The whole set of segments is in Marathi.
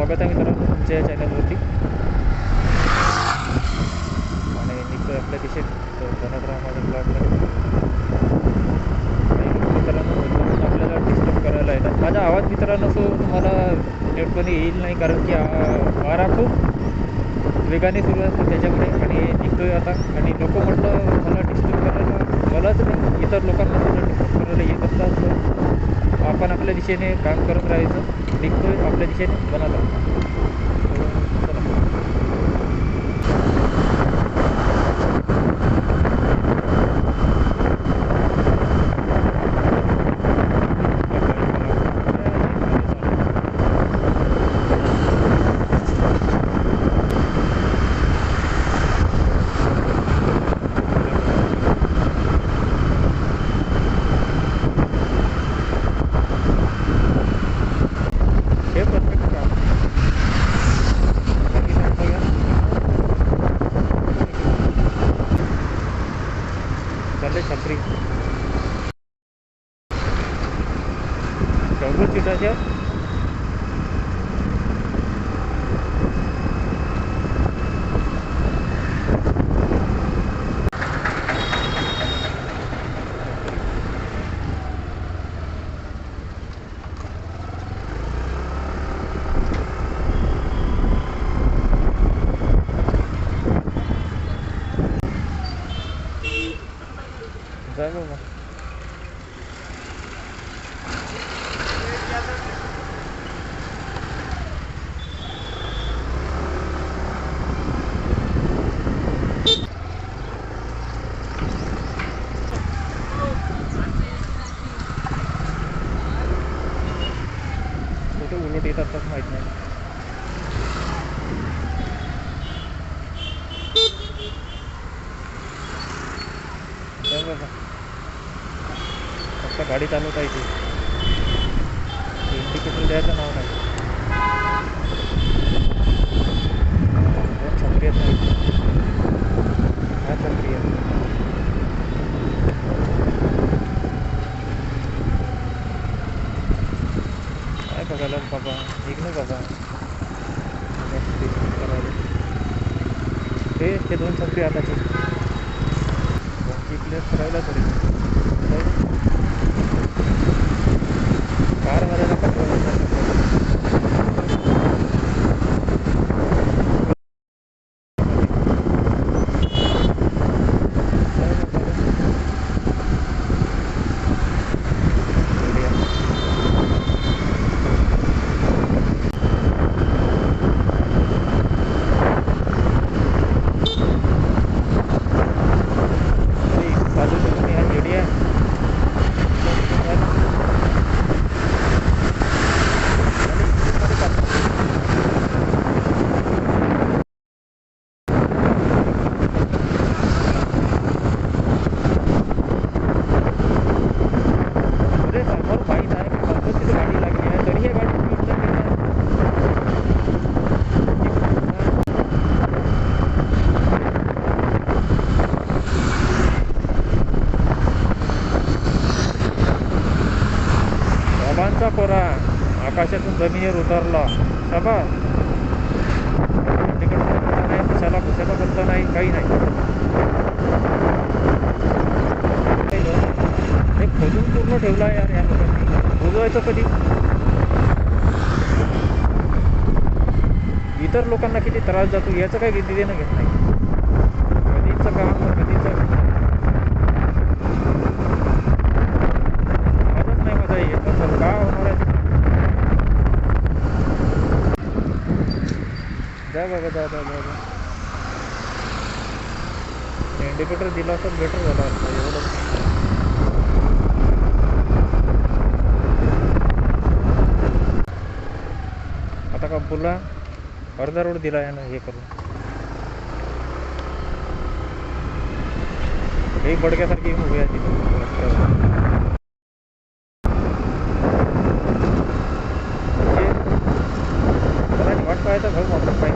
स्वागत आहे मित्रांनो तुमच्या या चॅनलवरती. आणि निघतोय आपल्या दिशेत तर बनत राहा माझ्या ब्लॉगमध्ये मित्रांनो आपल्याला डिस्टर्ब करायला येतात. माझा आवाज मित्रांनो सो तुम्हाला नेटपणे येईल नाही कारण की आ- वारा खूप वेगाने सुरू असतो त्याच्यामुळे. आणि निघतोय आता. आणि लोक म्हटलं मला डिस्टर्ब करायला मलाच नाही. इतर लोकांना सुद्धा डिस्टर्ब करायला येत असतात आपण आपल्या दिशेने काम करत राहायचं. निघतोय आपल्या दिशेने बनत राहतो правила गाडी चालवता येते. इंडिकेटर द्यायचं नाव नाही. दोन छत्री आहेत नाही हा छत्री काय बघायला बाबा? एक नाही बाबा Next day करायला. हे हे दोन छत्री आताचे. क्लिअर करायला तरी कार भरायला पेट्रोल बाजूला या जेडी आहे अरे समोर बाईक आहे मी बघतो तिथे गाडी लागली आहे तरी हे गाडी स्पीडनं घेत बाबांचा पोरा आकाशातून जमिनीवर उतरला. सबा तिकडं नाही पुसायला पुसायला बद्दल नाही काही नाही. हे खोजून पूर्ण ठेवला यार या लोकांनी. बुजवायचं कधी? इतर लोकांना किती त्रास जातो याचं काही देणं घेत नाही कधीचं काम कधीचं मजाच नाही मजा येत असं का होणार आहे जा बाबा जा इंडिकेटर दिला असं बेटर झाला असता एवढं आता का पुला अर्धा रोड दिला यानं हे करून हे बडक्यासारखी उभी आहे तिथं वाट पाहायचा भाऊ वापरत पाहिजे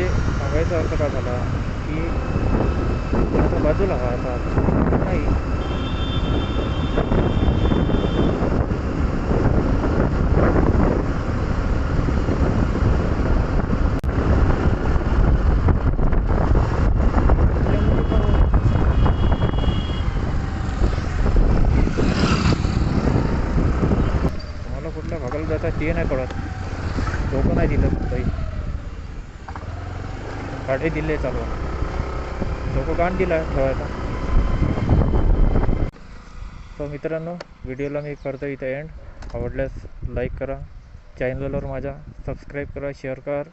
म्हणजे सांगायचा अर्थ काय झाला की त्याचा बाजूला हा असा नाही. तुम्हाला कुठल्या भागाला जाता ते नाही कळत. डोकं नाही दिलं काही गाडी दिले चालू. डोकं गाण दिला ठेवायचा. सो मित्रांनो व्हिडिओला मी करतो इथं एंड आवडल्यास लाईक करा. चॅनलवर माझ्या सबस्क्राईब करा शेअर कर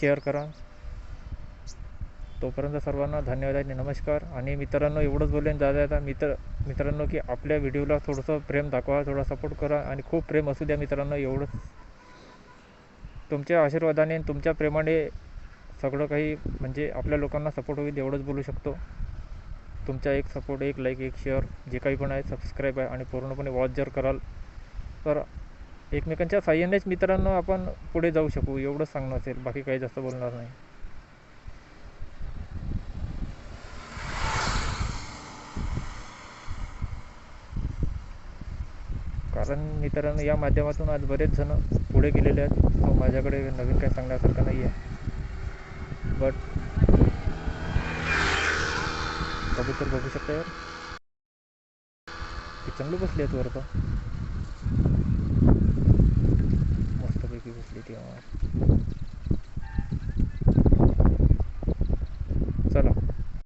शेअर करा. तोपर्यंत सर्वांना धन्यवाद आणि नमस्कार. आणि मित्रांनो एवढंच बोलेन दादा मित्र मित्रांनो की आपल्या व्हिडिओला थोडंसं प्रेम दाखवा थोडा सपोर्ट करा आणि खूप प्रेम असू द्या मित्रांनो एवढंच. तुमच्या आशीर्वादाने तुमच्या प्रेमाने सगळं काही म्हणजे आपल्या लोकांना सपोर्ट होईल एवढंच बोलू शकतो. तुमचा एक सपोर्ट एक लाईक एक शेअर जे काही पण आहे सबस्क्राईब आहे आणि पूर्णपणे वॉच जर कराल तर एकमेकांच्या साह्यानेच मित्रांनो आपण पुढे जाऊ शकू एवढंच सांगणं असेल. बाकी काही जास्त बोलणार नाही. कारण मित्रांनो या माध्यमातून आज बरेच जण पुढे गेलेले आहेत. तो माझ्याकडे नवीन काही सांगण्यासारखं नाही आहे बट कबूतर बघू शकता यार ते चांगलं बसले आहेत वरतं मस्तपैकी बसली ती यार.